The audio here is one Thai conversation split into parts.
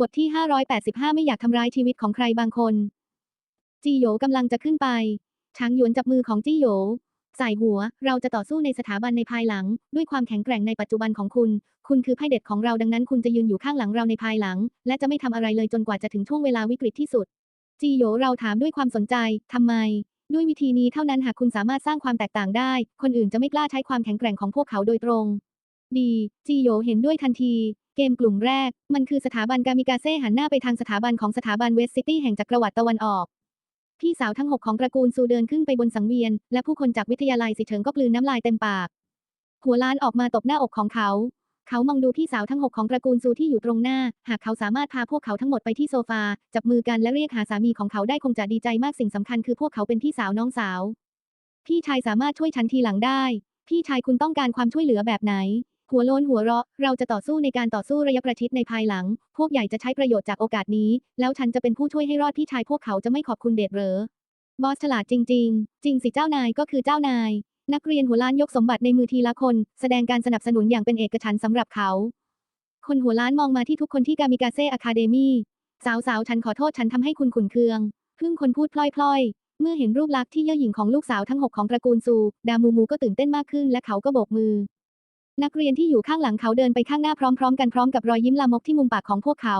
บทที่ 585 ไม่อยากทำร้ายชีวิตของใครบางคน จีโยกำลังจะขึ้นไป ช้างหยวนจับมือของจีโยใส่หัว เราจะต่อสู้ในสถาบันในภายหลัง ด้วยความแข็งแกร่งในปัจจุบันของคุณ คุณคือไพ่เด็ดของเราดังนั้นคุณจะยืนอยู่ข้างหลังเราในภายหลัง และจะไม่ทำอะไรเลยจนกว่าจะถึงช่วงเวลาวิกฤตที่สุด จีโยเราถามด้วยความสนใจทำไม ด้วยวิธีนี้เท่านั้นหากคุณสามารถสร้างความแตกต่างได้ คนอื่นจะไม่กล้าใช้ความแข็งแกร่งของพวกเขาโดยตรง ดี จีโยเห็นด้วยทันที เกมกลุ่มแรก มันคือสถาบันกามิกาเซ่หันหน้าไปทางสถาบันของสถาบันเวสต์ซิตี้แห่งจักรวรรดิตะวันออก พี่สาวทั้งหกของตระกูลซูเดินขึ้นไปบนสังเวียน และผู้คนจากวิทยาลัยสิเฉิงก็กลืนน้ำลายเต็มปาก หัวล้านออกมาตบหน้าอกของเขา เขามองดูพี่สาวทั้งหกของตระกูลซูที่อยู่ตรงหน้า หากเขาสามารถพาพวกเขาทั้งหมดไปที่โซฟา จับมือกันและเรียกหาสามีของเขาได้คงจะดีใจมากสิ่งสำคัญคือพวกเขาเป็นพี่สาวน้องสาว พี่ชายสามารถช่วยฉันทีหลังได้ พี่ชายคุณต้องการความช่วยเหลือแบบไหน หัวโลนหัวเราะ เราจะต่อสู้ในการต่อสู้ระยะประชิดในภายหลัง พวกใหญ่จะใช้ประโยชน์จากโอกาสนี้ แล้วฉันจะเป็นผู้ช่วยให้รอดพี่ชายพวกเขาจะไม่ขอบคุณเดชเหรอบอสฉลาดจริง ๆ จริงสิเจ้านายก็คือเจ้านาย นักเรียนหัวล้านยกสมบัติในมือทีละคน แสดงการสนับสนุนอย่างเป็นเอกฉันท์สำหรับเขา คนหัวล้านมองมาที่ทุกคนที่กามิกาเซ่อะคาเดมี่สาวๆฉันขอโทษฉันทำให้คุณขุนเคืองพึ่งคนพูดพล่อยๆเมื่อเห็นรูปลักษณ์ที่เย่อหยิ่งของลูกสาวทั้งหกของตระกูลซู ดามูมูก็ตื่นเต้นมากขึ้นและเขาก็โบกมือ นักเรียนที่อยู่ข้างหลังเขาเดินไปข้างหน้าพร้อมๆ กันพร้อมกับรอยยิ้มลามกที่มุมปากของพวกเขา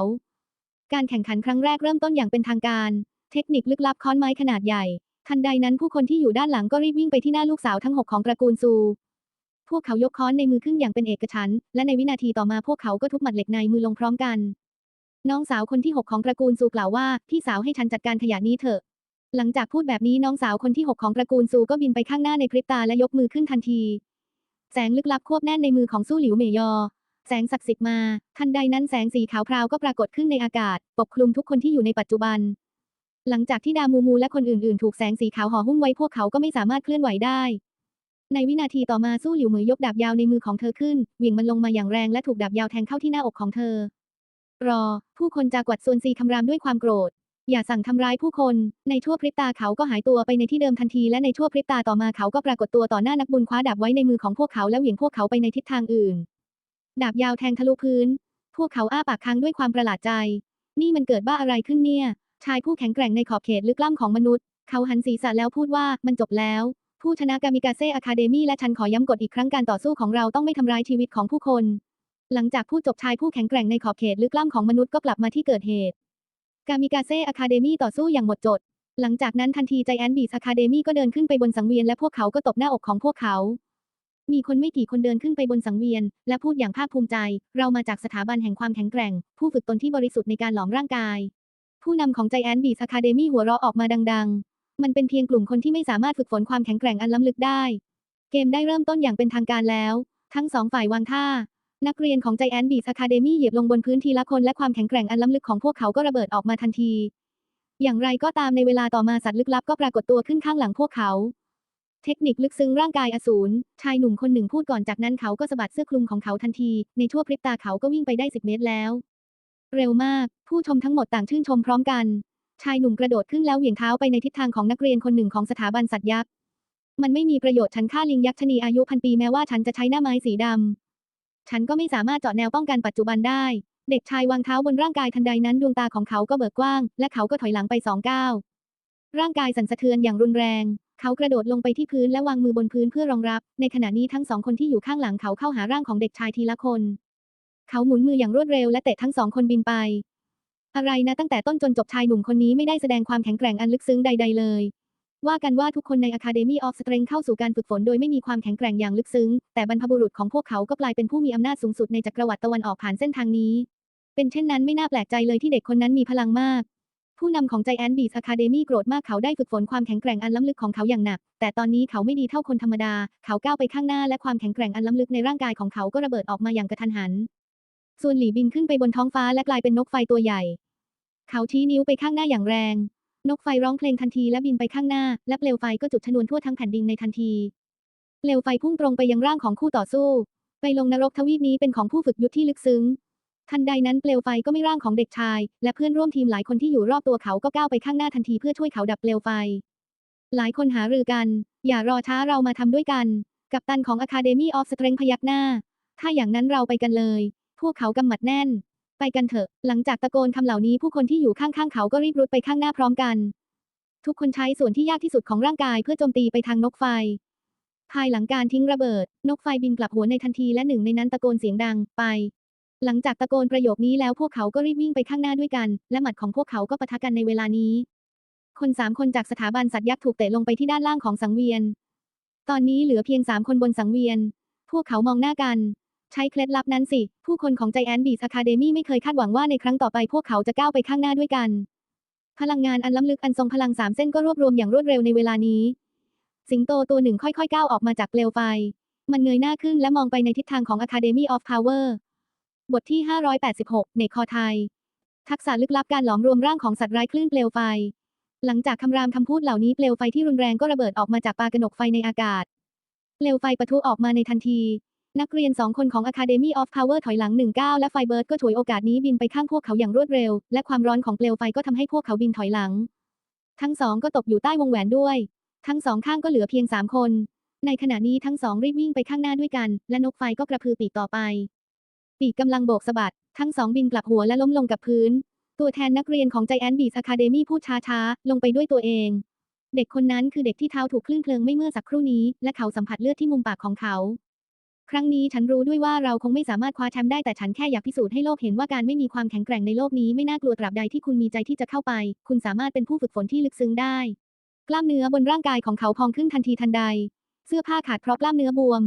การแข่งขันครั้งแรกเริ่มต้นอย่างเป็นทางการ เทคนิคลึกลับค้อนไม้ขนาดใหญ่ ทันใดนั้นผู้คนที่อยู่ด้านหลังก็รีบวิ่งไปที่หน้าลูกสาวทั้งหกของตระกูลซู พวกเขายกค้อนในมือขึ้นอย่างเป็นเอกฉันท์และในวินาทีต่อมาพวกเขาก็ทุบหมัดเหล็กในมือลงพร้อมกัน น้องสาวคนที่หกของตระกูลซูกล่าวว่าพี่สาวให้ฉันจัดการขยะนี้เถอะ หลังจากพูดแบบนี้น้องสาวคนที่หกของตระกูลซูก็บินไปข้างหน้าในพริบตาและยกมือขึ้นทันที แสงลึกลับควบแน่นในมือของสู้หลิวเมยอ แสงศักดิ์สิทธิ์มา ทันใดนั้นแสงสีขาวพราวก็ปรากฏขึ้นในอากาศ ปกคลุมทุกคนที่อยู่ในปัจจุบัน หลังจากที่ดามูมูและคนอื่นๆ ถูกแสงสีขาวห่อหุ้มไว้พวกเขาก็ไม่สามารถเคลื่อนไหวได้ ในวินาทีต่อมาสู้หลิวเหมยยกดาบยาวในมือของเธอขึ้นเหวี่ยงมันลงมาอย่างแรงและถูกดาบยาวแทงเข้าที่หน้าอกของเธอ รอ ผู้คนจากวัดซวนซีคำรามด้วยความโกรธ อย่าสั่งทำร้ายผู้คน ในชั่วพริบตาเขาก็หายตัวไปในที่เดิมทันทีและในชั่วพริบตาต่อมาเขาก็ปรากฏตัวต่อหน้านักบุญคว้าดาบไว้ในมือของพวกเขาแล้วเหวี่ยงพวกเขาไปในทิศทางอื่น ดาบยาวแทงทะลุพื้น พวกเขาอ้าปากค้างด้วยความประหลาดใจ นี่มันเกิดบ้าอะไรขึ้นเนี่ย ชายผู้แข็งแกร่งในขอบเขตลึกล้ำของมนุษย์ เขาหันศีรษะแล้วพูดว่ามันจบแล้ว ผู้ชนะกามิกาเซ่อะคาเดมี่และฉันขอย้ำกฎอีกครั้งการต่อสู้ของเราต้องไม่ทำร้ายชีวิตของผู้คน หลังจากพูดจบชายผู้แข็งแกร่งในขอบเขตลึกล้ำของมนุษย์ก็กลับมาที่เกิดเหตุ กามิกาเซ่อะคาเดมี่ต่อสู้อย่างหมดจด หลังจากนั้นทันทีใจแอนบีสอะคาเดมี่ก็เดินขึ้นไปบนสังเวียนและพวกเขาก็ตบหน้าอกของพวกเขา มีคนไม่กี่คนเดินขึ้นไปบนสังเวียน และพูดอย่างภาคภูมิใจ เรามาจากสถาบันแห่งความแข็งแกร่ง ผู้ฝึกตนที่บริสุทธิ์ในการหลอมร่างกาย ผู้นำของใจแอนบีสอะคาเดมี่หัวเราะออกมาดัง ๆ มันเป็นเพียงกลุ่มคนที่ไม่สามารถฝึกฝนความแข็งแกร่งอันล้ำลึกได้ เกมได้เริ่มต้นอย่างเป็นทางการแล้ว ทั้งสองฝ่ายวางท่า นักเรียนของใจแอนบีสอะคาเดมี่เหยียบลงบนพื้นทีละคนและความแข็งแกร่งอันล้ำลึกของพวกเขาก็ระเบิดออกมาทันที อย่างไรก็ตามในเวลาต่อมาสัตว์ลึกลับก็ปรากฏตัวขึ้นข้างหลังพวกเขา เทคนิคลึกซึ้งร่างกายอสูรชายหนุ่มคนหนึ่งพูดก่อนจากนั้นเขาก็สะบัดเสื้อคลุมของเขาทันที ในชั่วพริบตาเขาก็วิ่งไปได้10เมตรแล้ว เร็วมาก ผู้ชมทั้งหมดต่างชื่นชมพร้อมกัน ชายหนุ่มกระโดดขึ้นแล้วเหวี่ยงเท้าไปในทิศทางของนักเรียนคนหนึ่งของสถาบันสัตว์ยักษ์มันไม่มีประโยชน์ฉันฆ่าลิงยักษ์ชนีอายุพันปีแม้ว่าฉันจะใช้หน้าไม้สีดำ ฉันก็ไม่สามารถเจาะแนวป้องกันปัจจุบันได้ เด็กชายวางเท้าบนร่างกายทันใดนั้นดวงตาของเขาก็เบิกกว้าง และเขาก็ถอยหลังไปสองก้าว ร่างกายสั่นสะเทือนอย่างรุนแรง เขากระโดดลงไปที่พื้นและวางมือบนพื้นเพื่อรองรับ ในขณะนี้ทั้งสองคนที่อยู่ข้างหลังเขาเข้าหาร่างของเด็กชายทีละคน เขาหมุนมืออย่างรวดเร็วและเตะทั้งสองคนบินไป อะไรนะตั้งแต่ต้นจนจบชายหนุ่มคนนี้ไม่ได้แสดงความแข็งแกร่งอันลึกซึ้งใด ๆ เลย ว่ากันว่าทุกคนใน Academy of Strength เข้าสู่การฝึกฝนโดยไม่มีความแข็งแกร่งอย่างลึกซึ้ง แต่บรรพบุรุษของพวกเขาก็กลายเป็นผู้มีอำนาจสูงสุดในจักรวรรดิตะวันออกผ่านเส้นทางนี้ เป็นเช่นนั้นไม่น่าแปลกใจเลยที่เด็กคนนั้นมีพลังมาก ผู้นำของใจแอนบีสอะคาเดมี่โกรธมากเขาได้ฝึกฝนความแข็งแกร่งอันล้ำลึกของเขาอย่างหนัก แต่ตอนนี้เขาไม่ดีเท่าคนธรรมดา เขาก้าวไปข้างหน้าและความแข็งแกร่งอันล้ำลึกในร่างกายของเขาก็ระเบิดออกมาอย่างกระทันหัน ส่วนหลีบินขึ้นไปบนท้องฟ้าและกลายเป็นนกไฟตัวใหญ่ เขาชี้นิ้วไปข้างหน้าอย่างแรง นกไฟร้องเพลงทันทีและบินไปข้างหน้า และเปลวไฟก็จุดชนวนทั่วทั้งแผ่นดินในทันที เปลวไฟพุ่งตรงไปยังร่างของคู่ต่อสู้ ไปลงนรกทวีปนี้เป็นของผู้ฝึกยุทธที่ลึกซึ้ง ทันใดนั้นเปลวไฟก็ไม่ร่างของเด็กชาย และเพื่อนร่วมทีมหลายคนที่อยู่รอบตัวเขาก็ก้าวไปข้างหน้าทันทีเพื่อช่วยเขาดับเปลวไฟ หลายคนหารือกัน อย่ารอช้าเรามาทำด้วยกัน กัปตันของ Academy of Strength พยักหน้า ถ้าอย่างนั้นเราไปกันเลย พวกเขากำหมัดแน่น ไปกันเถอะ หลังจากตะโกนคำเหล่านี้ผู้คนที่อยู่ข้างๆเขาก็รีบรุดไปข้างหน้าพร้อมกัน ทุกคนใช้ส่วนที่ยากที่สุดของร่างกายเพื่อโจมตีไปทางนกไฟ ภายหลังการทิ้งระเบิด นกไฟบินกลับหัวในทันทีและหนึ่งในนั้นตะโกนเสียงดังไป หลังจากตะโกนประโยคนี้แล้วพวกเขาก็รีบวิ่งไปข้างหน้าด้วยกัน และหมัดของพวกเขาก็ปะทะกันในเวลานี้ คนสามคนจากสถาบันสัตว์ยักษ์ถูกเตะลงไปที่ด้านล่างของสังเวียน ตอนนี้เหลือเพียงสามคนบนสังเวียน พวกเขามองหน้ากัน ช้เคล็ดลับนั้นสิ ผู้คนของ Giant Beast Academy ไม่เคยคาดหวังว่าในครั้งต่อไปพวกเขาจะก้าวไปข้างหน้าด้วยกัน พลังงานอันล้ำลึกอันทรงพลังสามเส้นก็รวบรวมอย่างรวดเร็วในเวลานี้ สิงโตตัวหนึ่งค่อยๆก้าวออกมาจากเปลวไฟ มันเงยหน้าขึ้นและมองไปในทิศทางของ Academy of Power บทที่ 586 เนคอไทย ทักษะลึกลับการหลอมรวมร่างของสัตว์ร้ายคลื่นเปลวไฟ หลังจากคำรามคำพูดเหล่านี้เปลวไฟที่รุนแรงก็ระเบิดออกมาจากปากระหนกไฟในอากาศ เปลวไฟปะทุออกมาในทันที นักเรียนสองคนของ Academy of Power ถอยหลังหนึ่งก้าและไฟเบิร์ดก็ฉวยโอกาสนี้บินไปข้างพวกเขาอย่างรวดเร็ว และความร้อนของเปลวไฟก็ทำให้พวกเขาบินถอยหลัง ทั้งสองก็ตกอยู่ใต้วงแหวนด้วย ทั้งสองข้างก็เหลือเพียงสามคน ในขณะนี้ทั้งสองรีบวิ่งไปข้างหน้าด้วยกัน และนกไฟก็กระพือปีกต่อไป ปีกกำลังโบกสะบัด ทั้งสองบินกลับหัวและล้มลงกับพื้น ตัวแทนนักเรียนของ Giant Beast Academy พูดช้าๆลงไปด้วยตัวเอง เด็กคนนั้นคือเด็กที่เท้าถูกคลื่นเพลิงไม่เมื่อสักครู่นี้ และเขาสัมผัสเลือดที่มุมปากของเขา ครั้งนี้ฉันรู้ด้วยว่าเราคงไม่สามารถคว้าแชมป์ได้แต่ฉันแค่อยากพิสูจน์ให้โลกเห็นว่าการไม่มีความแข็งแกร่งในโลกนี้ไม่น่ากลัวตราบใดที่คุณมีใจที่จะเข้าไป คุณสามารถเป็นผู้ฝึกฝนที่ลึกซึ้งได้ กล้ามเนื้อบนร่างกายของเขาพองขึ้นทันทีทันใด เสื้อผ้าขาดเพราะกล้ามเนื้อบวม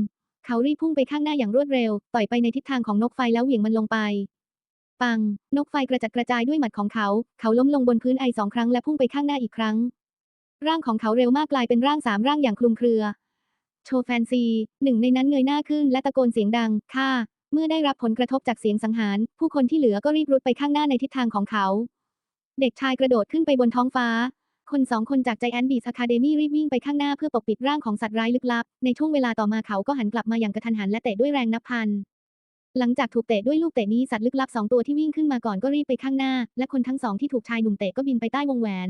เขารีบพุ่งไปข้างหน้าอย่างรวดเร็ว ต่อยไปในทิศทางของนกไฟแล้วเหวี่ยงมันลงไป ปัง นกไฟกระจัดกระจายด้วยหมัดของเขา เขาล้มลงบนพื้นไอสองครั้งและพุ่งไปข้างหน้าอีกครั้ง ร่างของเขาเร็วมากกลายเป็นร่างสามร่างอย่างคลุมเครือ โชว์แฟนซี หนึ่งในนั้นเงยหน้าขึ้นและตะโกนเสียงดัง ค่ะ เมื่อได้รับผลกระทบจากเสียงสังหาร ผู้คนที่เหลือก็รีบรุดไปข้างหน้าในทิศทางของเขา เด็กชายกระโดดขึ้นไปบนท้องฟ้า คนสองคนจาก Giant Beast Academy รีบวิ่งไปข้างหน้าเพื่อปกปิดร่างของสัตว์ร้ายลึกลับ ในช่วงเวลาต่อมาเขาก็หันกลับมาอย่างกระทันหันและเตะด้วยแรงนับพัน หลังจากถูกเตะด้วยลูกเตะนี้สัตว์ลึกลับสองตัวที่วิ่งขึ้นมาก่อนก็รีบไปข้างหน้า และคนทั้งสองที่ถูกชายหนุ่มเตะก็บินไปใต้วงแหวน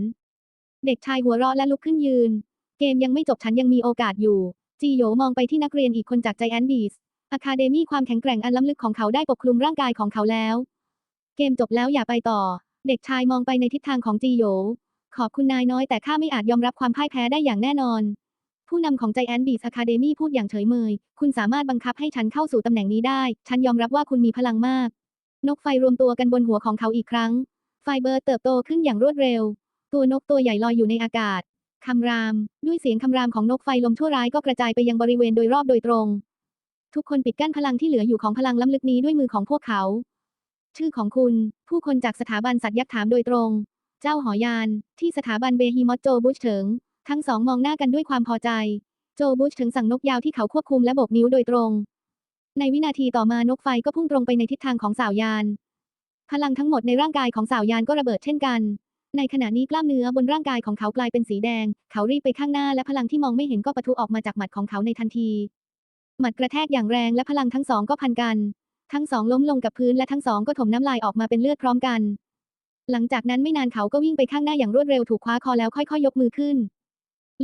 เด็กชายหัวเราะและลุกขึ้นยืน เกมยังไม่จบฉันยังมีโอกาสอยู่ จีโยมองไปที่นักเรียนอีกคนจาก Giant Beast Academy ความแข็งแกร่งอันล้ำลึกของเขาได้ปกคลุมร่างกายของเขาแล้ว เกมจบแล้วอย่าไปต่อ เด็กชายมองไปในทิศทางของจีโย ขอบคุณนายน้อยแต่ข้าไม่อาจยอมรับความพ่ายแพ้ได้อย่างแน่นอน ผู้นำของ Giant Beast Academy พูดอย่างเฉยเมย คุณสามารถบังคับให้ฉันเข้าสู่ตำแหน่งนี้ได้ ฉันยอมรับว่าคุณมีพลังมาก นกไฟรวมตัวกันบนหัวของเขาอีกครั้ง ไฟเบิร์เติบโตขึ้นอย่างรวดเร็ว ตัวนกตัวใหญ่ลอยอยู่ในอากาศ คำราม ด้วยเสียงคำรามของนกไฟลมชั่วร้ายก็กระจายไปยังบริเวณโดยรอบโดยตรง ทุกคนปิดกั้นพลังที่เหลืออยู่ของพลังล้ำลึกนี้ด้วยมือของพวกเขา ชื่อของคุณ ผู้คนจากสถาบันสัตว์ยักษ์ถามโดยตรง เจ้าหอยาน ที่สถาบันเบฮีมอตโจบุชเฉิง ทั้งสองมองหน้ากันด้วยความพอใจ โจบุชเถึงสั่งนกยาวที่เขาควบคุมและโบกนิ้วโดยตรง ในวินาทีต่อมานกไฟก็พุ่งตรงไปในทิศทางของสาวยาน พลังทั้งหมดในร่างกายของสาวยานก็ระเบิดเช่นกัน ในขณะนี้กล้ามเนื้อบนร่างกายของเขากลายเป็นสีแดง เขารีบไปข้างหน้าและพลังที่มองไม่เห็นก็ปะทุออกมาจากหมัดของเขาในทันที หมัดกระแทกอย่างแรงและพลังทั้งสองก็พันกัน ทั้งสองล้มลงกับพื้นและทั้งสองก็ถมน้ำลายออกมาเป็นเลือดพร้อมกัน หลังจากนั้นไม่นานเขาก็วิ่งไปข้างหน้าอย่างรวดเร็วถูกคว้าคอแล้วค่อยๆ ยกมือขึ้น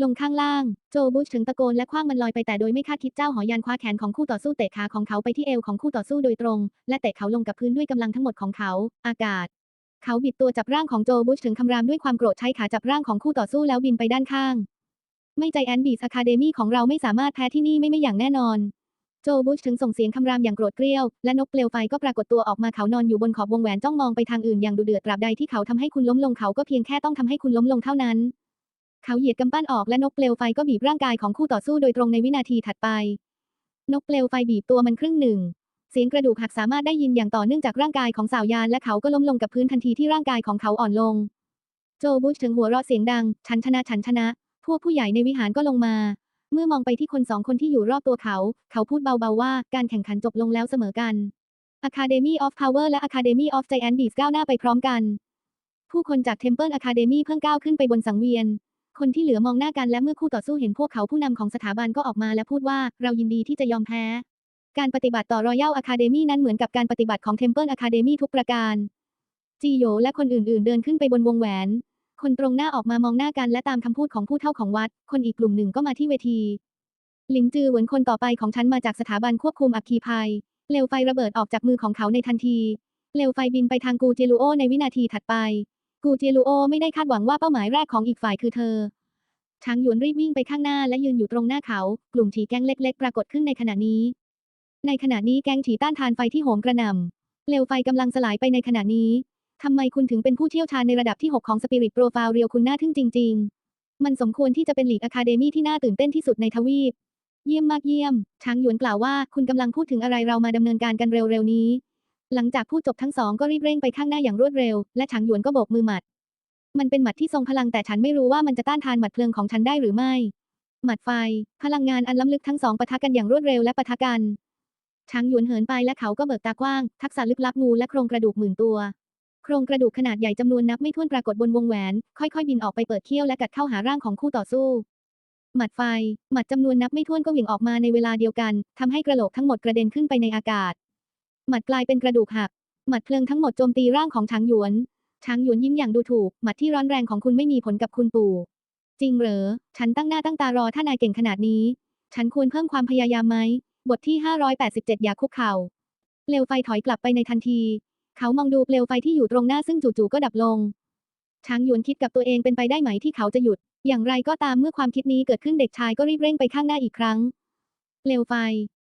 ลงข้างล่าง โจบุชถึงตะโกนและคว้างมันลอยไปแต่โดยไม่คาดคิดเจ้าหอยันคว้าแขนของคู่ต่อสู้เตะขาของเขาไปที่เอวของคู่ต่อสู้โดยตรง และเตะเขาลงกับพื้นด้วยกำลังทั้งหมดของเขา อากาศ เขาบิดตัวจับร่างของโจบุชถึงคำรามด้วยความโกรธใช้ขาจับร่างของคู่ต่อสู้แล้วบินไปด้านข้าง ไม่ใจแอนบีสอะคาเดมี่ของเราไม่สามารถแพ้ที่นี่ไม่ไม่อย่างแน่นอน โจบุชถึงส่งเสียงคำรามอย่างโกรธเกรี้ยว และนกเปลวไฟก็ปรากฏตัวออกมาเขานอนอยู่บนขอบวงแหวนจ้องมองไปทางอื่นอย่างดุเดือดตราบใดที่เขาทำให้คุณล้มลงเขาก็เพียงแค่ต้องทำให้คุณล้มลงเท่านั้น เขาเหยียดกำปั้นออกและนกเปลวไฟก็บีบร่างกายของคู่ต่อสู้โดยตรงในวินาทีถัดไป นกเปลวไฟบีบตัวมันครึ่งหนึ่ง เสียงกระดูกหักสามารถได้ยินอย่างต่อเนื่องจากร่างกายของสาวยานและเขาก็ล้มลงกับพื้นทันทีที่ร่างกายของเขาอ่อนลง โจบุชถึงหัวเราะเสียงดัง ฉันชนะฉันชนะ พวกผู้ใหญ่ในวิหารก็ลงมา เมื่อมองไปที่คนสองคนที่อยู่รอบตัวเขา เขาพูดเบาๆว่าการแข่งขันจบลงแล้วเสมอกัน Academy of Power และ Academy of Giant Beast ก้าวหน้าไปพร้อมกัน ผู้คนจาก Temple Academy เพิ่งก้าวขึ้นไปบนสังเวียน คนที่เหลือมองหน้ากันและเมื่อคู่ต่อสู้เห็นพวกเขาผู้นำของสถาบันก็ออกมาและพูดว่าเรายินดีที่จะยอมแพ้ การปฏิบัติต่อ Royal Academy นั้นเหมือนกับการปฏิบัติของ Temple Academy ทุกประการ จีโยและคนอื่นๆ เดินขึ้นไปบนวงแหวน คนตรงหน้าออกมามองหน้ากันและตามคำพูดของผู้เฒ่าของวัด คนอีกกลุ่มหนึ่งก็มาที่เวที หลินจือเหวินคนต่อไปของฉันมาจากสถาบันควบคุมอัคคีภัยเปลวไฟระเบิดออกจากมือของเขาในทันทีเปลวไฟบินไปทางกูเจลูโอในวินาทีถัดไป กูเจลูโอไม่ได้คาดหวังว่าเป้าหมายแรกของอีกฝ่ายคือเธอช้างหยวนรีบวิ่งไปข้างหน้าและยืนอยู่ตรงหน้าเขา กลุ่มฉีแก๊งเล็ก ๆ ปรากฏขึ้นในขณะนี้ ในขณะนี้แก๊งฉีต้านทานไฟที่โหมกระหน่ำเปลวไฟกำลังสลายไปในขณะนี้ทำไมคุณถึงเป็นผู้เชี่ยวชาญในระดับที่ 6 ของสปิริตโปรไฟล์เรียวคุณน่าทึ่งจริง ๆ มันสมควรที่จะเป็นหลีกอะคาเดมี่ที่น่าตื่นเต้นที่สุดในทวีป เยี่ยมมากเยี่ยม ช้างหยวนกล่าวว่าคุณกำลังพูดถึงอะไรเรามาดำเนินการกันเร็วๆนี้ หลังจากพูดจบทั้งสองก็รีบเร่งไปข้างหน้าอย่างรวดเร็ว และช้างหยวนก็โบกมือหมัด มันเป็นหมัดที่ทรงพลังแต่ฉันไม่รู้ว่ามันจะต้านทานหมัดเพลิงของฉันได้หรือไม่ หมัดไฟ พลังงานอันล้ำลึกทั้งสองปะทะกันอย่างรวดเร็วและปะทะกัน ช้างหยวนเหินไปและเขาก็เบิกตากว้าง ทักษะลึกลับงูและโครงกระดูกหมื่นตัว โครงกระดูกขนาดใหญ่จำนวนนับไม่ถ้วนปรากฏบนวงแหวน ค่อยๆ บินออกไปเปิดเขี้ยวและกัดเข้าหาร่างของคู่ต่อสู้ หมัดไฟ หมัดจำนวนนับไม่ถ้วนก็เหวี่ยงออกมาในเวลาเดียวกันทำให้กระโหลกทั้งหมดกระเด็นขึ้นไปในอากาศ หมัดกลายเป็นกระดูกหัก หมัดเพลิงทั้งหมดโจมตีร่างของช้างหยวน ช้างหยวนยิ้มอย่างดูถูก หมัดที่ร้อนแรงของคุณไม่มีผลกับคุณปู่ จริงเหรอ ฉันตั้งหน้าตั้งตารอถ้านายเก่งขนาดนี้ ฉันควรเพิ่มความพยายามไหม บทที่ 587 อย่าคุกเข่า เปลวไฟถอยกลับไปในทันที เขามองดูเปลวไฟที่อยู่ตรงหน้าซึ่งจู่ๆก็ดับลง ช้างหยวนคิดกับตัวเองเป็นไปได้ไหมที่เขาจะหยุด อย่างไรก็ตามเมื่อความคิดนี้เกิดขึ้นเด็กชายก็รีบเร่งไปข้างหน้าอีกครั้ง เปลวไฟ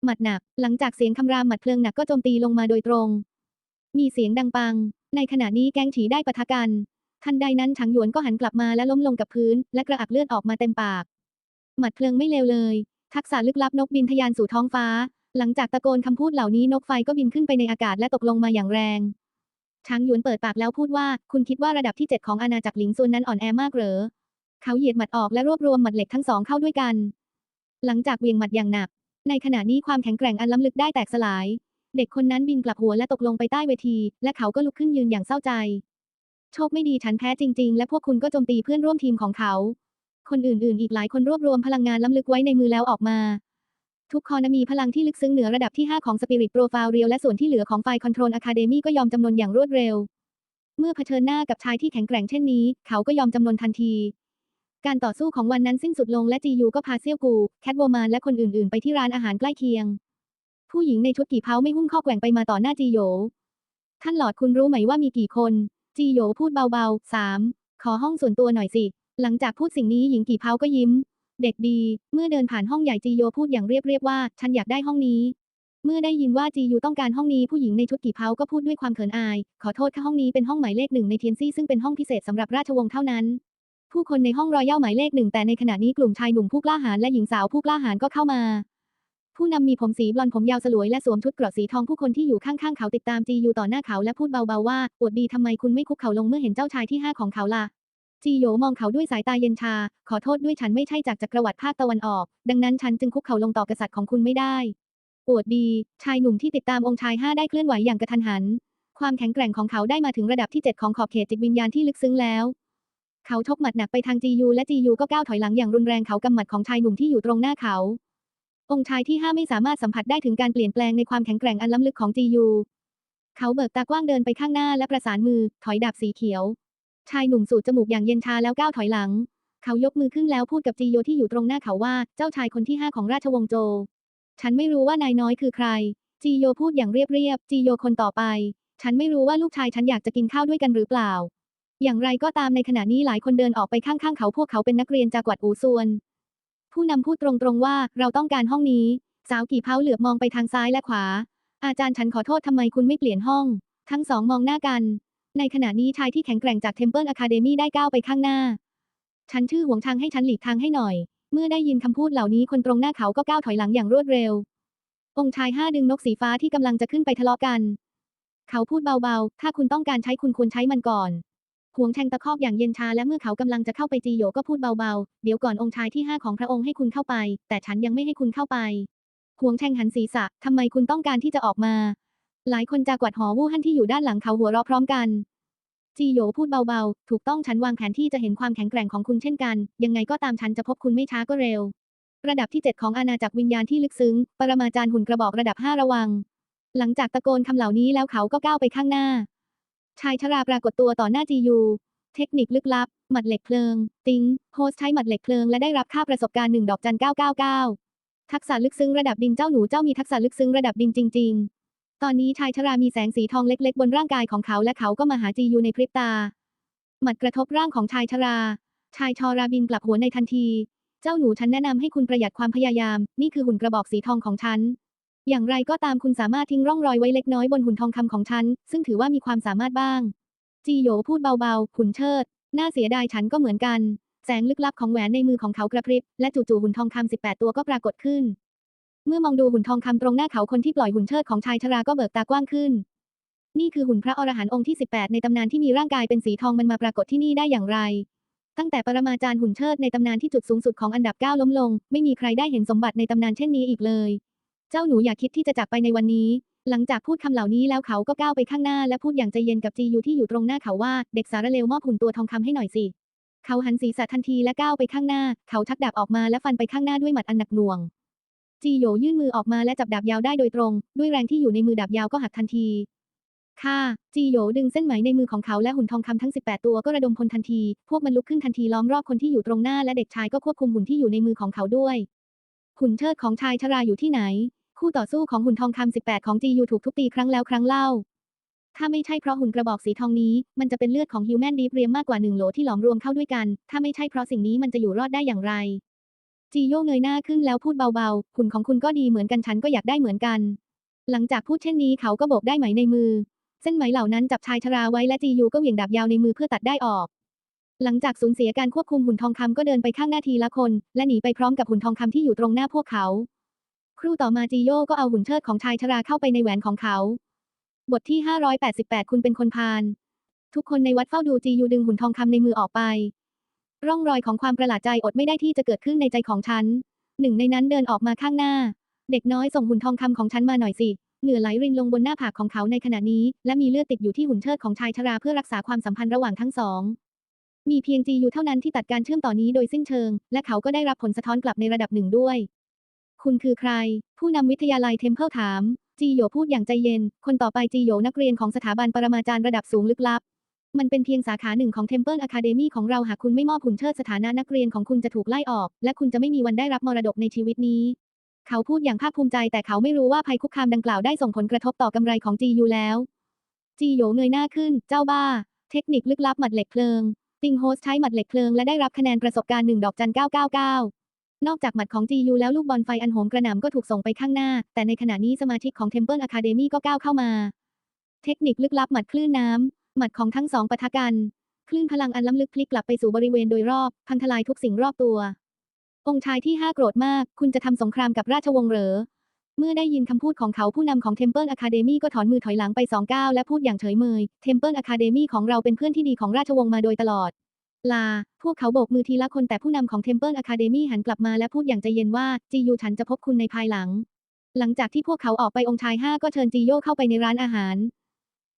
หมัดหนัก หลังจากเสียงคำรามหมัดเพลิงหนักก็โจมตีลงมาโดยตรง มีเสียงดังปัง ในขณะนี้แก๊งฉีได้ปะทะกัน ทันใดนั้นฉางหยวนก็หันกลับมาและล้มลงกับพื้น และกระอักเลือดออกมาเต็มปาก หมัดเพลิงไม่เลวเลย ทักษะลึกลับนกบินทะยานสู่ท้องฟ้า หลังจากตะโกนคำพูดเหล่านี้นกไฟก็บินขึ้นไปในอากาศและตกลงมาอย่างแรงช้างหยวนเปิดปากแล้วพูดว่า คุณคิดว่าระดับที่ 7 ของอาณาจักรหลิงซุนนั้นอ่อนแอมากเหรอ เขาเหยียดหมัดออกและรวบรวมหมัดเหล็กทั้งสองเข้าด้วยกัน หลังจากเวียงหมัดอย่างหนัก ในขณะนี้ความแข็งแกร่งอันล้ำลึกได้แตกสลาย เด็กคนนั้นบินกลับหัวและตกลงไปใต้เวที และเขาก็ลุกขึ้นยืนอย่างเศร้าใจ โชคไม่ดีฉันแพ้จริง ๆ และพวกคุณก็โจมตีเพื่อนร่วมทีมของเขา คนอื่นๆ อีกหลายคนรวบรวมพลังงานล้ำลึกไว้ในมือแล้วออกมา ทุกคนมีพลังที่ลึกซึ้งเหนือระดับที่ 5 ของ Spirit Profile Real และส่วนที่เหลือของไฟ Control Academy ก็ยอมจำนนอย่างรวดเร็ว เมื่อเผชิญหน้ากับชายที่แข็งแกร่งเช่นนี้ เขาก็ยอมจำนนทันที การต่อสู้ของวันนั้นสิ้นสุดลงและจียูก็พาเซี่ยวกู แคทโวมานและคนอื่นๆ ไปที่ร้านอาหารใกล้เคียง ผู้หญิงในชุดกี่เผาไม่หุ้มข้อแกว่งไปมาต่อหน้าจีโยท่านหลอดคุณรู้ไหมว่ามีกี่คน จีโยพูดเบาๆสามขอห้องส่วนตัวหน่อยสิ หลังจากพูดสิ่งนี้หญิงกี่เผาก็ยิ้ม เด็กดี เมื่อเดินผ่านห้องใหญ่จีโยพูดอย่างเรียบๆว่า ฉันอยากได้ห้องนี้ เมื่อได้ยินว่าจียูต้องการห้องนี้ผู้หญิงในชุดกี่เผาก็พูดด้วยความเขินอาย ขอโทษค่ะห้องนี้เป็นห้องหมายเลขหนึ่งในเทียนซี่ซึ่งเป็นห้องพิเศษสำหรับราชวงศ์เท่านั้น ผู้คนในห้องรอยัลหมายเลขหนึ่งแต่ในขณะนี้กลุ่มชายหนุ่มผู้กล้าหาญและหญิงสาวผู้กล้าหาญก็เข้ามาผู้นำมีผมสีบลอนผมยาวสลวยและสวมชุดเกราะสีทองผู้คนที่อยู่ข้างๆเขาติดตามจียูต่อหน้าเขาและพูดเบาๆว่า อวดดีทำไมคุณไม่คุกเข่าลงเมื่อเห็นเจ้าชายที่ห้าของเขาล่ะ จีโยมองเขาด้วยสายตาเย็นชา ขอโทษด้วยฉันไม่ใช่จากจักรวรรดิภาคตะวันออก ดังนั้นฉันจึงคุกเข่าลงต่อกษัตริย์ของคุณไม่ได้ อวดดี ชายหนุ่มที่ติดตามองค์ชายห้าได้เคลื่อนไหวอย่างกระทันหัน ความแข็งแกร่งของเขาได้มาถึงระดับที่ 7 ของขอบเขตจิตวิญญาณที่ลึกซึ้งแล้ว เขาชกหมัดหนักไปทางจียูและจียูก็ก้าวถอยหลังอย่างรุนแรงเขากำหมัดของชายหนุ่มที่อยู่ตรงหน้าเขา องค์ชายที่ห้าไม่สามารถสัมผัสได้ถึงการเปลี่ยนแปลงในความแข็งแกร่งอันล้ำลึกของจียู เขาเบิกตากว้างเดินไปข้างหน้าและประสานมือ ถอยดาบสีเขียว ชายหนุ่มสูดจมูกอย่างเย็นชาแล้วก้าวถอยหลัง เขายกมือขึ้นแล้วพูดกับจีโยที่อยู่ตรงหน้าเขาว่าเจ้าชายคนที่ห้าของราชวงศ์โจ ฉันไม่รู้ว่านายน้อยคือใคร จีโยพูดอย่างเรียบๆจีโยคนต่อไป ฉันไม่รู้ว่าลูกชายฉันอยากจะกินข้าวด้วยกันหรือเปล่า อย่างไรก็ตามในขณะนี้หลายคนเดินออกไปข้างๆเขาพวกเขาเป็นนักเรียนจากกวัดอูซวน ผู้นำพูดตรงๆว่าเราต้องการห้องนี้ สาวกี่เผาเหลือบมองไปทางซ้ายและขวา อาจารย์ฉันขอโทษทำไมคุณไม่เปลี่ยนห้อง ทั้งสองมองหน้ากัน ในขณะนี้ชายที่แข็งแกร่งจาก Temple Academy ได้ก้าวไปข้างหน้า ฉันชื่อหวงทางให้ฉันหลีกทางให้หน่อย เมื่อได้ยินคำพูดเหล่านี้คนตรงหน้าเขาก็ก้าวถอยหลังอย่างรวดเร็ว องค์ชายห้าดึงนกสีฟ้าที่กำลังจะขึ้นไปทะเลาะกัน เขาพูดเบาๆ ถ้าคุณต้องการใช้คุณควรใช้มันก่อนหวงแทงตะคอกอย่างเย็นชาและเมื่อเขากำลังจะเข้าไปจีโยก็พูดเบาๆ เดี๋ยวก่อนองค์ชายที่ห้าของพระองค์ให้คุณเข้าไป แต่ฉันยังไม่ให้คุณเข้าไปหวงแทงหันศีรษะทำไมคุณต้องการที่จะออกมา หลายคนจากกวัดหอวู่ฮั่นที่อยู่ด้านหลังเขาหัวเราะพร้อมกัน จีโยพูดเบาๆ ถูกต้องฉันวางแผนที่จะเห็นความแข็งแกร่งของคุณเช่นกัน ยังไงก็ตามฉันจะพบคุณไม่ช้าก็เร็ว ระดับที่ 7 ของอาณาจักรวิญญาณที่ลึกซึ้ง ปรมาจารย์หุ่นกระบอกระดับ 5 ระวัง หลังจากตะโกนคำเหล่านี้แล้วเขาก็ก้าวไปข้างหน้า ชายชราปรากฏตัวต่อหน้าจียู เทคนิคลึกลับ หมัดเหล็กเพลิง ติงโฮสใช้หมัดเหล็กเพลิงและได้รับค่าประสบการณ์1ดอกจัน999ทักษะลึกซึ้งระดับดินเจ้าหนูเจ้ามีทักษะลึกซึ้งระดับดินจริง ตอนนี้ชายชรามีแสงสีทองเล็กๆ บนร่างกายของเขาและเขาก็มาหาจียูในพริบตา หมัดกระทบร่างของชายชรา ชายชอราบินกลับหัวในทันที เจ้าหนูฉันแนะนำให้คุณประหยัดความพยายาม นี่คือหุ่นกระบอกสีทองของฉัน อย่างไรก็ตามคุณสามารถทิ้งร่องรอยไว้เล็กน้อยบนหุ่นทองคำของฉัน ซึ่งถือว่ามีความสามารถบ้าง จีโยพูดเบาๆ ขุนเชิด น่าเสียดายฉันก็เหมือนกัน แสงลึกลับของแหวนในมือของเขากระพริบ และจู่ๆหุ่นทองคำ18 ตัวก็ปรากฏขึ้น เมื่อมองดูหุ่นทองคำตรงหน้าเขาคนที่ปล่อยหุ่นเชิดของชายชราก็เบิกตากว้างขึ้น นี่คือหุ่นพระอรหันต์องค์ที่ 18 ในตำนานที่มีร่างกายเป็นสีทองมันมาปรากฏที่นี่ได้อย่างไร ตั้งแต่ปรมาจารย์หุ่นเชิดในตำนานที่จุดสูงสุดของอันดับ 9 ล้มลง ไม่มีใครได้เห็นสมบัติในตำนานเช่นนี้อีกเลย เจ้าหนูอย่าคิดที่จะจากไปในวันนี้ หลังจากพูดคำเหล่านี้แล้วเขาก็ก้าวไปข้างหน้าและพูดอย่างใจเย็นกับจียูที่อยู่ตรงหน้าเขาว่าเด็กสารเลวมอบหุ่นตัวทองคำให้หน่อยสิ เขาหันศีรษะทันทีและก้าวไปข้างหน้า เขาชักดาบออกมาและฟันไปข้างหน้าด้วยหมัดอันหนักหน่วง จีโยยื่นมือออกมาและจับดาบยาวได้โดยตรง ด้วยแรงที่อยู่ในมือดาบยาวก็หักทันที ค่ะ จีโยดึงเส้นไหมในมือของเขาและหุ่นทองคำทั้ง 18 ตัวก็ระดมพลทันที พวกมันลุกขึ้นทันทีล้อมรอบคนที่อยู่ตรงหน้าและเด็กชายก็ควบคุมหุ่นที่อยู่ในมือของเขาด้วย หุ่นเชิดของชายชราอยู่ที่ไหน คู่ต่อสู้ของหุ่นทองคำ18 ของจียูถูกทุบตีครั้งแล้วครั้งเล่า ถ้าไม่ใช่เพราะหุ่นกระบอกสีทองนี้ มันจะเป็นเลือดของฮิวแมนดีเรียมมากกว่าหนึ่งโหลที่หลอมรวมเข้าด้วยกัน ถ้าไม่ใช่เพราะสิ่งนี้มันจะอยู่รอดได้อย่างไร จีโยเงยหน้าขึ้นแล้วพูดเบาๆ หุ่นของคุณก็ดีเหมือนกันฉันก็อยากได้เหมือนกัน หลังจากพูดเช่นนี้เขาก็โบกได้ไหมในมือ เส้นไหมเหล่านั้นจับชายชราไว้และจียูก็เหวี่ยงดาบยาวในมือเพื่อตัดได้ออก หลังจากสูญเสียการควบคุมหุ่นทองคำก็เดินไปข้างหน้าทีละคน และหนีไปพร้อมกับหุ่นทองคำที่อยู่ตรงหน้าพวกเขา ครู่ต่อมาจีโยก็เอาหุ่นเชิดของชายชราเข้าไปในแหวนของเขา บทที่588คุณเป็นคนพาลทุกคนในวัดเฝ้าดูจียูดึงหุ่นทองคำในมือออกไป ร่องรอยของความประหลาดใจอดไม่ได้ที่จะเกิดขึ้นในใจของฉัน หนึ่งในนั้นเดินออกมาข้างหน้า เด็กน้อยส่งหุ่นทองคำของฉันมาหน่อยสิ เหงื่อไหลรินลงบนหน้าผากของเขาในขณะนี้ และมีเลือดติดอยู่ที่หุ่นเชิดของชายชราเพื่อรักษาความสัมพันธ์ระหว่างทั้งสอง มีเพียงจียูเท่านั้นที่ตัดการเชื่อมต่อนี้โดยสิ้นเชิง และเขาก็ได้รับผลสะท้อนกลับในระดับหนึ่งด้วย คุณคือใคร ผู้นำวิทยาลัยเทมเพิลถาม จีโยพูดอย่างใจเย็น คนต่อไปจีโยนักเรียนของสถาบันปรมาจารย์ระดับสูงลึกลับ มันเป็นเพียงสาขาหนึ่งของ Temple Academy ของเราหากคุณไม่มอบหุ่นเชิดสถานะนักเรียนของคุณจะถูกไล่ออก และคุณจะไม่มีวันได้รับมรดกในชีวิตนี้ เขาพูดอย่างภาคภูมิใจแต่เขาไม่รู้ว่าภัยคุกคามดังกล่าวได้ส่งผลกระทบต่อกำไรของจียูแล้ว จีโยเงยหน้าขึ้น เจ้าบ้า เทคนิคลึกลับหมัดเหล็กเพลิง ติงโฮสใช้หมัดเหล็กเพลิงและได้รับคะแนนประสบการณ์1ดอกจัน999นอกจากหมัดของจียูแล้วลูกบอลไฟอันโหมกระหน่ำก็ถูกส่งไปข้างหน้า แต่ในขณะนี้สมาชิกของ Temple Academy ก็ก้าวเข้ามา เทคนิคลึกลับหมัดคลื่นน้ำ หมัดของทั้งสองปะทะกัน คลื่นพลังอันล้ำลึกพลิกกลับไปสู่บริเวณโดยรอบ พังทลายทุกสิ่งรอบตัว องค์ชายที่ห้าโกรธมาก คุณจะทำสงครามกับราชวงศ์เหรอ เมื่อได้ยินคำพูดของเขาผู้นำของ Temple Academy ก็ถอนมือถอยหลังไปสองก้าวและพูดอย่างเฉยเมย Temple Academy ของเราเป็นเพื่อนที่ดีของราชวงศ์มาโดยตลอด ลา พวกเขาโบกมือทีละคนแต่ผู้นำของ Temple Academy หันกลับมาและพูดอย่างใจเย็นว่าจียูฉันจะพบคุณในภายหลัง หลังจากที่พวกเขาออกไปองค์ชายห้าก็เชิญจีโยเข้าไปในร้านอาหาร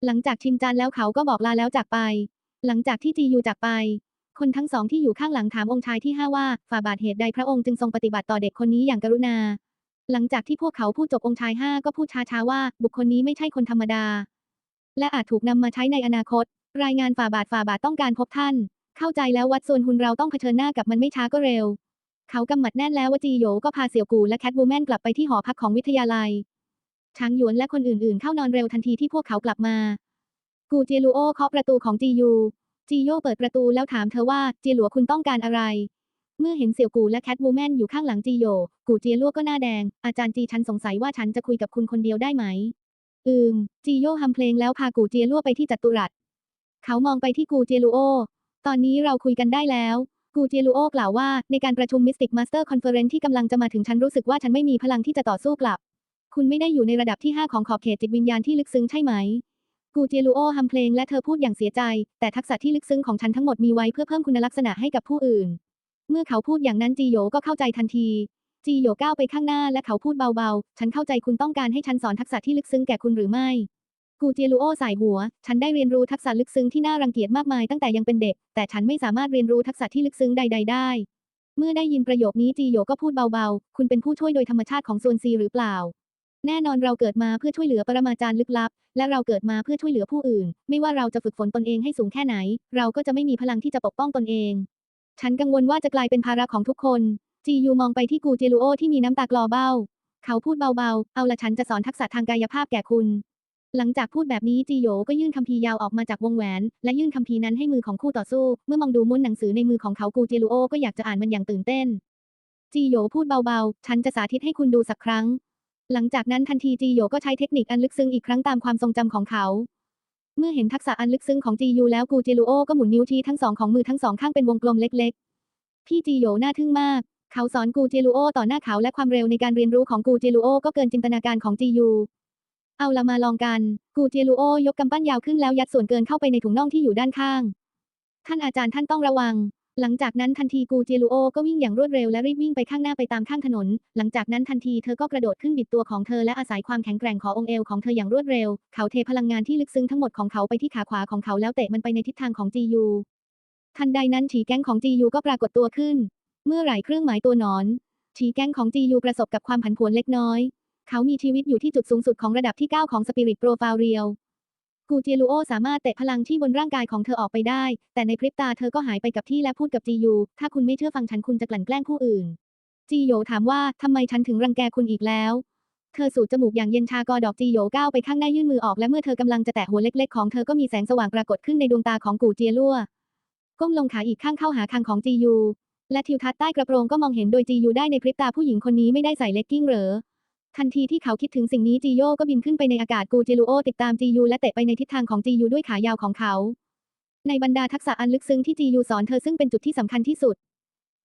หลังจากชิมจานแล้วเขาก็บอกลาแล้วจากไป หลังจากที่จียูจากไป คนทั้งสองที่อยู่ข้างหลังถามองค์ชายที่ห้าว่า ฝ่าบาทเหตุใดพระองค์จึงทรงปฏิบัติต่อเด็กคนนี้อย่างกรุณา หลังจากที่พวกเขาพูดจบองค์ชายห้าก็พูดช้าๆว่า บุคคลนี้ไม่ใช่คนธรรมดา และอาจถูกนำมาใช้ในอนาคต รายงานฝ่าบาทฝ่าบาทต้องการพบท่าน เข้าใจแล้ววัดส่วนหุนเราต้องเผชิญหน้ากับมันไม่ช้าก็เร็ว เขากำหมัดแน่นแล้วว่าจีโยก็พาเสี่ยวกูและแคทวูแมนกลับไปที่หอพักของวิทยาลัย ช้างหยวนและคนอื่นๆ เข้านอนเร็วทันทีที่พวกเขากลับมา กูเจียลูโอเคาะประตูของจียูจีโยเปิดประตูแล้วถามเธอว่าเจียหลัวคุณต้องการอะไร เมื่อเห็นเสี่ยวกูและแคทวูแมนอยู่ข้างหลังจีโย กูเจียลัวก็หน้าแดง อาจารย์จีฉันสงสัยว่าฉันจะคุยกับคุณคนเดียวได้ไหม อืม จีโยทำเพลงแล้วพากูเจียลัวไปที่จัตุรัส เขามองไปที่กูเจียลูโอ ตอนนี้เราคุยกันได้แล้ว กูเจียลูโอกล่าวว่าในการประชุม Mystic Master Conference ที่กำลังจะมาถึงฉันรู้สึกว่าฉันไม่มีพลังที่จะต่อสู้กลับ คุณไม่ได้อยู่ในระดับที่ 5 ของขอบเขตจิตวิญญาณที่ลึกซึ้งใช่ไหม กูเจลูโอฮัมเพลงและเธอพูดอย่างเสียใจ แต่ทักษะที่ลึกซึ้งของฉันทั้งหมดมีไว้เพื่อเพิ่มคุณลักษณะให้กับผู้อื่น เมื่อเขาพูดอย่างนั้นจีโยก็เข้าใจทันที จีโยก้าวไปข้างหน้าและเขาพูดเบาๆ ฉันเข้าใจคุณต้องการให้ฉันสอนทักษะที่ลึกซึ้งแก่คุณหรือไม่ กูเจลูโอสายหัว ฉันได้เรียนรู้ทักษะลึกซึ้งที่น่ารังเกียจมากมายตั้งแต่ยังเป็นเด็ก แต่ฉันไม่สามารถเรียนรู้ทักษะที่ลึกซึ้งใด ๆ ได้เมื่อได้ยินประโยคนี้จีโยก็พูดเบาๆ คุณเป็นผู้ช่วยโดยธรรมชาติของซวนซีหรือเปล่า แน่นอนเราเกิดมาเพื่อช่วยเหลือปรมาจารย์ลึกลับ และเราเกิดมาเพื่อช่วยเหลือผู้อื่น ไม่ว่าเราจะฝึกฝนตนเองให้สูงแค่ไหน เราก็จะไม่มีพลังที่จะปกป้องตนเอง ฉันกังวลว่าจะกลายเป็นภาระของทุกคน จียูมองไปที่กูเจลูโอที่มีน้ำตากลอเบ้า เขาพูดเบาๆ เอาละฉันจะสอนทักษะทางกายภาพแก่คุณ หลังจากพูดแบบนี้จีโยก็ยื่นคัมภีร์ยาวออกมาจากวงแหวน และยื่นคัมภีร์นั้นให้มือของคู่ต่อสู้ เมื่อมองดูม้วนหนังสือในมือของเขากูเจลูโอก็อยากจะอ่านมันอย่างตื่นเต้นจีโยพูดเบาๆ ฉันจะสาธิตให้คุณดูสักครั้ง หลังจากนั้นทันทีจีโยก็ใช้เทคนิคอันลึกซึ้งอีกครั้งตามความทรงจำของเขา เมื่อเห็นทักษะอันลึกซึ้งของจียูแล้วกูเจลูโอก็หมุนนิ้วชี้ทั้งสองของมือทั้งสองข้างเป็นวงกลมเล็กๆ พี่จีโยน่าทึ่งมาก เขาสอนกูเจลูโอต่อหน้าเขาและความเร็วในการเรียนรู้ของกูเจลูโอก็เกินจินตนาการของจียูเอาละมาลองกัน กูเจลูโอยกกำปั้นยาวขึ้นแล้วยัดส่วนเกินเข้าไปในถุงน่องที่อยู่ด้านข้าง ท่านอาจารย์ท่านต้องระวัง หลังจากนั้นทันทีกูเจลูโอก็วิ่งอย่างรวดเร็วและรีบวิ่งไปข้างหน้าไปตามข้างถนน หลังจากนั้นทันทีเธอก็กระโดดขึ้นบิดตัวของเธอและอาศัยความแข็งแกร่งขององค์เอวของเธออย่างรวดเร็ว เขาเทพลังงานที่ลึกซึ้งทั้งหมดของเขาไปที่ขาขวาของเขาแล้วเตะมันไปในทิศทางของจียู ทันใดนั้นฉีแก๊งของจียูก็ปรากฏตัวขึ้น เมื่อไหร่เครื่องหมายตัวหนอน ฉีแก๊งของจียูประสบกับความผันผวนเล็กน้อย เขามีชีวิตอยู่ที่จุดสูงสุดของระดับที่ 9 ของสปิริตโปรไฟล์เรียล กูเจลูโอสามารถเตะพลังที่บนร่างกายของเธอออกไปได้ แต่ในพริบตาเธอก็หายไปกับที่และพูดกับจียู ถ้าคุณไม่เชื่อฟังฉันคุณจะกลั่นแกล้งผู้อื่น จีโยถามว่าทำไมฉันถึงรังแกคุณอีกแล้ว เธอสูดจมูกอย่างเย็นชากอดอกจีโยก้าวไปข้างหน้ายื่นมือออกและเมื่อเธอกำลังจะแตะหัวเล็กๆของเธอก็มีแสงสว่างปรากฏขึ้นในดวงตาของกูเจียลั่ว ก้มลงขาอีกข้างเข้าหาคางของจียู และทิวทัศน์ใต้กระโปรงก็มองเห็นโดยจียูได้ในพริบตาผู้หญิงคนนี้ไม่ได้ใส่เลกกิ้งเหรอ ทันทีที่เขาคิดถึงสิ่งนี้จีโยก็บินขึ้นไปในอากาศกูเจลูโอติดตามจียูและเตะไปในทิศทางของจียูด้วยขายาวของเขา ในบรรดาทักษะอันลึกซึ้งที่จียูสอนเธอซึ่งเป็นจุดที่สำคัญที่สุด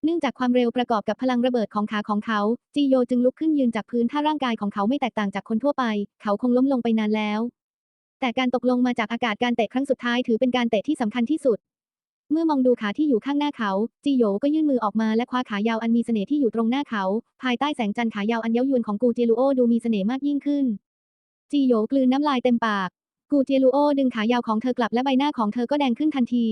เนื่องจากความเร็วประกอบกับพลังระเบิดของขาของเขา จีโยจึงลุกขึ้นยืนจากพื้นถ้าร่างกายของเขาไม่แตกต่างจากคนทั่วไป เขาคงล้มลงไปนานแล้ว แต่การตกลงมาจากอากาศการเตะครั้งสุดท้ายถือเป็นการเตะที่สำคัญที่สุด เมื่อมองดูขาที่อยู่ข้างหน้าเขา จีโยก็ยื่นมือออกมาและคว้าขายาวอันมีเสน่ห์ที่อยู่ตรงหน้าเขา ภายใต้แสงจันทร์ขายาวอันเย้ายวนของกูเจลูโอดูมีเสน่ห์มากยิ่งขึ้น จีโยกลืนน้ำลายเต็มปาก กูเจลูโอดึงขายาวของเธอกลับและใบหน้าของเธอก็แดงขึ้นทันที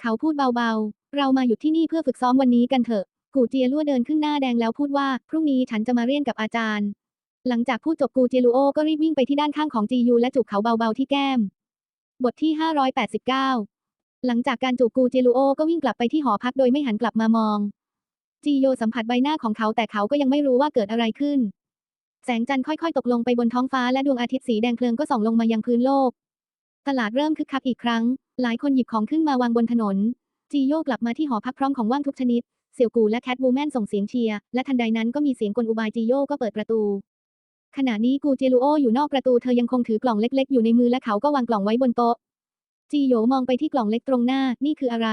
เขาพูดเบาๆ เรามาหยุดที่นี่เพื่อฝึกซ้อมวันนี้กันเถอะ กูเจียลั่วเดินขึ้นหน้าแดงแล้วพูดว่า พรุ่งนี้ฉันจะมาเรียนกับอาจารย์ หลังจากพูดจบกูเจลูโอก็รีบวิ่งไปที่ด้านข้างของจียูและจูบเขาเบาๆที่แก้ม บทที่ 589 หลังจากการจูบกูเจลูโอก็วิ่งกลับไปที่หอพักโดยไม่หันกลับมามอง จีโยสัมผัสใบหน้าของเขาแต่เขาก็ยังไม่รู้ว่าเกิดอะไรขึ้น แสงจันทร์ค่อยๆ ตกลงไปบนท้องฟ้าและดวงอาทิตย์สีแดงเพลิงก็ส่องลงมายังพื้นโลก ตลาดเริ่มคึกคักอีกครั้ง หลายคนหยิบของขึ้นมาวางบนถนน จีโยกลับมาที่หอพักพร้อมของว่างทุกชนิด เสี่ยวกูและแคทวูแมนส่งเสียงเชียร์ และทันใดนั้นก็มีเสียงกลอุบายจีโยก็เปิดประตู ขณะนี้กูเจลูโออยู่นอกประตูเธอยังคงถือกล่องเล็ก ๆ อยู่ในมือและเขาก็วางกล่องไว้บนโต๊ะ จีโยมองไปที่กล่องเล็กตรงหน้า นี่คืออะไร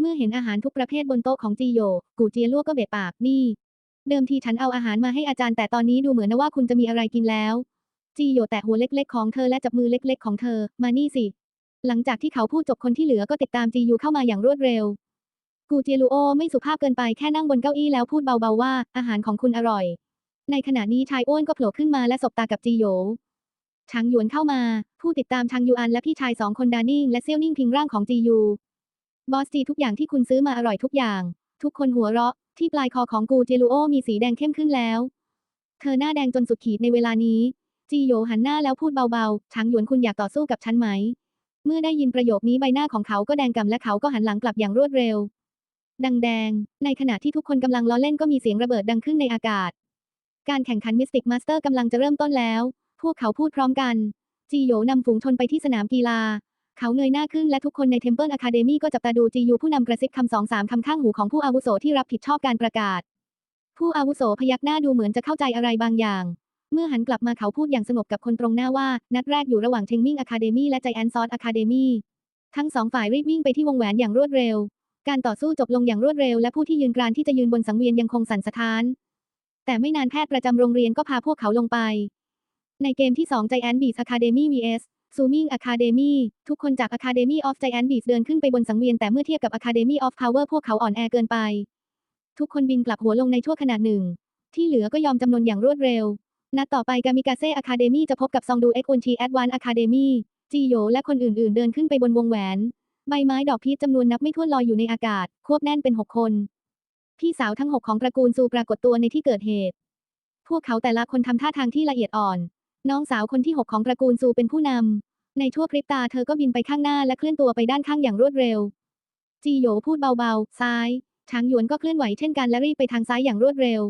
เมื่อเห็นอาหารทุกประเภทบนโต๊ะของจีโย กูเจียลั่วก็เบะปาก นี่ เดิมทีฉันเอาอาหารมาให้อาจารย์แต่ตอนนี้ดูเหมือนนะว่าคุณจะมีอะไรกินแล้ว จีโยแตะหัวเล็กๆของเธอและจับมือเล็ก ๆ ของเธอ มานี่สิ หลังจากที่เขาพูดจบคนที่เหลือก็ติดตามจียูเข้ามาอย่างรวดเร็ว กูเจียลูโอไม่สุภาพเกินไปแค่นั่งบนเก้าอี้แล้วพูดเบาๆว่า อาหารของคุณอร่อย ในขณะนี้ชายอ้วนก็โผล่ขึ้นมาและสบตากับจีโย ชางหยวนเข้ามา ผู้ติดตามชางยูอันและพี่ชายสองคนดานิ่งและเซี่ยวนิ่งพิงร่างของจียูบอสจีทุกอย่างที่คุณซื้อมาอร่อยทุกอย่าง ทุกคนหัวเราะ ที่ปลายคอของกูเจลูโอมีสีแดงเข้มขึ้นแล้ว เธอหน้าแดงจนสุดขีดในเวลานี้ จีโยหันหน้าแล้วพูดเบาๆชางหยวนคุณอยากต่อสู้กับฉันไหม เมื่อได้ยินประโยคนี้ใบหน้าของเขาก็แดงกำและเขาก็หันหลังกลับอย่างรวดเร็ว ดังแดง ในขณะที่ทุกคนกำลังล้อเล่นก็มีเสียงระเบิดดังขึ้นในอากาศ การแข่งขันมิสติกมาสเตอร์กำลังจะเริ่มต้นแล้ว พวกเขาพูดพร้อมกัน จีโยนำฝูงชนไปที่สนามกีฬา เขาเงยหน้าขึ้นและทุกคนใน Temple Academy ก็จับตาดูจียูผู้นำกระซิบคำสองสามคำข้างหูของผู้อาวุโสที่รับผิดชอบการประกาศ ผู้อาวุโสพยักหน้าดูเหมือนจะเข้าใจอะไรบางอย่าง เมื่อหันกลับมาเขาพูดอย่างสงบกับคนตรงหน้าว่า นัดแรกอยู่ระหว่างเชงมิงอะคาเดมี่และใจแอนซอสอะคาเดมี่ทั้งสองฝ่ายรีบวิ่งไปที่วงแหวนอย่างรวดเร็ว การต่อสู้จบลงอย่างรวดเร็วและผู้ที่ยืนกรานที่จะยืนบนสังเวียนยังคงสั่นสะท้าน แต่ไม่นานแพทย์ประจำโรงเรียนก็พาพวกเขาลงไป ในเกมที่ 2 Giant Beast Academy vs Zooming Academy ทุกคนจาก Academy of Giant Beast เดินขึ้นไปบนสังเวียนแต่เมื่อเทียบกับ Academy of Power พวกเขาอ่อนแอเกินไป ทุกคนบินกลับหัวลงในชั่วขณะหนึ่ง ที่เหลือก็ยอมจำนนอย่างรวดเร็ว นัดต่อไปกามิกาเซ่อะคาเดมี่จะพบกับซองดูเอ็กอุนชีแอดวานอะคาเดมี่จีโยและคนอื่นๆ เดินขึ้นไปบนวงแหวน ใบไม้ดอกพีชจำนวนนับไม่ถ้วนลอยอยู่ในอากาศ ควบแน่นเป็นหกคน พี่สาวทั้งหกของตระกูลซูปรากฏตัวในที่เกิดเหตุ พวกเขาแต่ละคนทำท่าทางที่ละเอียดอ่อน น้องสาวคนที่หกของตระกูลซูเป็นผู้นำ ในชั่วพริบตาเธอก็บินไปข้างหน้าและเคลื่อนตัวไปด้านข้างอย่างรวดเร็ว จีโยพูดเบาๆ ซ้ายชางหยวนก็เคลื่อนไหวเช่นกันและรีบไปทางซ้ายอย่างรวดเร็ว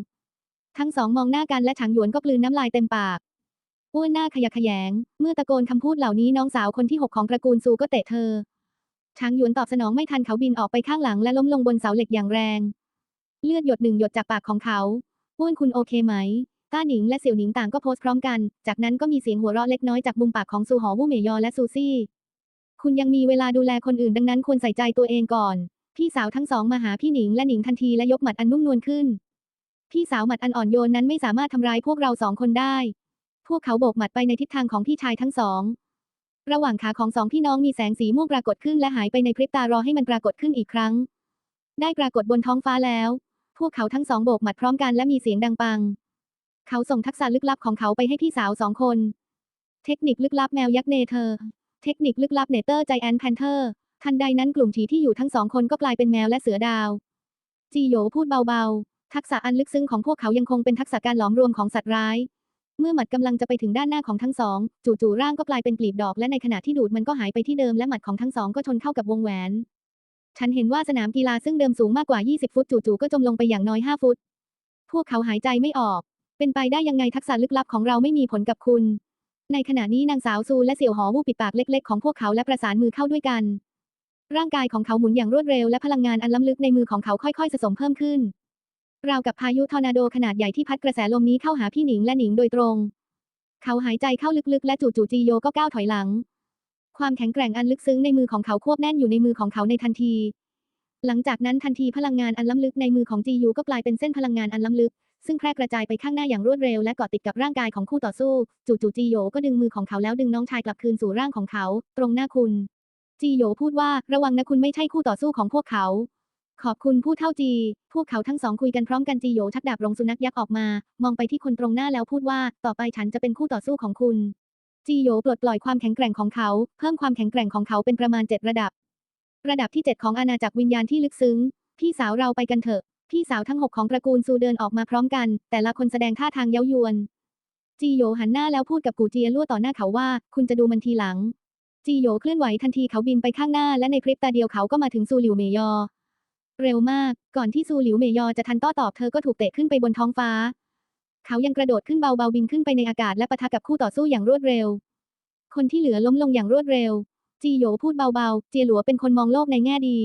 ทั้งสองมองหน้ากันและฉางหยวนก็กลืนน้ำลายเต็มปากอ้วนหน้าขยะแขยง เมื่อตะโกนคำพูดเหล่านี้น้องสาวคนที่หกของตระกูลซูก็เตะเธอช้างหยวนตอบสนองไม่ทันเขาบินออกไปข้างหลังและล้มลงบนเสาเหล็กอย่างแรง เลือดหยดหนึ่งหยดจากปากของเขาอ้วนคุณโอเคไหม ต้าหนิงและเสี่ยวหนิงต่างก็โพสต์พร้อมกัน จากนั้นก็มีเสียงหัวเราะเล็กน้อยจากมุมปากของซูหอวู่เหมยยอและซูซี่ คุณยังมีเวลาดูแลคนอื่นดังนั้นควรใส่ใจตัวเองก่อน พี่สาวทั้งสองมาหาพี่หนิงและหนิงทันทีและยกหมัดอันนุ่มนวลขึ้น พี่สาวหมัดอันอ่อนโยนนั้นไม่สามารถทำร้ายพวกเราสองคนได้ พวกเขาโบกหมัดไปในทิศทางของพี่ชายทั้งสอง ระหว่างขาของสองพี่น้องมีแสงสีม่วงปรากฏขึ้นและหายไปในพริบตารอให้มันปรากฏขึ้นอีกครั้ง ได้ปรากฏบนท้องฟ้าแล้ว พวกเขาทั้งสองโบกหมัดพร้อมกันและมีเสียงดังปัง เขาส่งทักษะลึกลับของเขาไปให้พี่สาวสองคน เทคนิคลึกลับแมวยักษ์เนเธอร์ เทคนิคลึกลับเนเตอร์ไจแอนแพนเทอร์ ทันใดนั้นกลุ่มผีที่อยู่ทั้งสองคนก็กลายเป็นแมวและเสือดาว จีโยพูดเบาๆ ทักษะอันลึกซึ้งของพวกเขายังคงเป็นทักษะการหลอมรวมของสัตว์ร้าย เมื่อหมัดกำลังจะไปถึงด้านหน้าของทั้งสอง จู่ๆร่างก็กลายเป็นกลีบดอกและในขณะที่ดูดมันก็หายไปที่เดิมและหมัดของทั้งสองก็ชนเข้ากับวงแหวน ฉันเห็นว่าสนามกีฬาซึ่งเดิมสูงมากกว่า 20 ฟุตจู่ๆก็จมลงไปอย่างน้อย 5 ฟุต พวกเขาหายใจไม่ออก เป็นไปได้ยังไงทักษะลึกลับของเราไม่มีผลกับคุณ ในขณะนี้นางสาวซูและเสี่ยวหอวูปิดปากเล็กๆของพวกเขาและประสานมือเข้าด้วยกัน ร่างกายของเขาหมุนอย่างรวดเร็วและพลังงานอันล้ำลึกในมือของเขาค่อยๆสะสมเพิ่มขึ้น ราวกับพายุทอร์นาโดขนาดใหญ่ที่พัดกระแสลมนี้เข้าหาพี่หนิงและหนิงโดยตรง เขาหายใจเข้าลึกๆและจู่ๆจีโยก็ก้าวถอยหลัง ความแข็งแกร่งอันลึกซึ้งในมือของเขาควบแน่นอยู่ในมือของเขาในทันที หลังจากนั้นทันทีพลังงานอันล้ำลึกในมือของจียูก็กลายเป็นเส้นพลังงานอันล้ำลึก ซึ่งแพร่กระจายไปข้างหน้าอย่างรวดเร็วและเกาะติดกับร่างกายของคู่ต่อสู้ จู่ๆจีโยก็ดึงมือของเขาแล้วดึงน้องชายกลับคืนสู่ร่างของเขา ตรงหน้าคุณ จีโยพูดว่าระวังนะคุณไม่ใช่คู่ต่อสู้ของพวกเขา ขอบคุณผู้เท่าจี พวกเขาทั้งสองคุยกันพร้อมกันจีโยชักดาบรงสุนัขยักษ์ออกมา มองไปที่คนตรงหน้าแล้วพูดว่า ต่อไปฉันจะเป็นคู่ต่อสู้ของคุณ จีโยปลดปล่อยความแข็งแกร่งของเขา เพิ่มความแข็งแกร่งของเขาเป็นประมาณเจ็ดระดับ ระดับที่เจ็ดของอาณาจักรวิญญาณที่ลึกซึ้งพี่สาวเราไปกันเถอะ พี่สาวทั้งหกของตระกูลซูเดินออกมาพร้อมกัน แต่ละคนแสดงท่าทางเย้ายวน จีโยหันหน้าแล้วพูดกับกูเจียลั่วต่อหน้าเขาว่า คุณจะดูมันทีหลัง จีโยเคลื่อนไหวทันทีเขาบินไปข้างหน้าและในพริบตาเดียวเขาก็มาถึงซูหลิวเมยอ เร็วมาก ก่อนที่ซูหลิวเมยอจะทันต้ตอบเธอก็ถูกเตะขึ้นไปบนท้องฟ้า เขายังกระโดดขึ้นเบาๆบินขึ้นไปในอากาศและปะทะกับคู่ต่อสู้อย่างรวดเร็ว คนที่เหลือล้มลงอย่างรวดเร็ว จีโยพูดเบาๆ เจียหลัวเป็นคนมองโลกในแง่ดี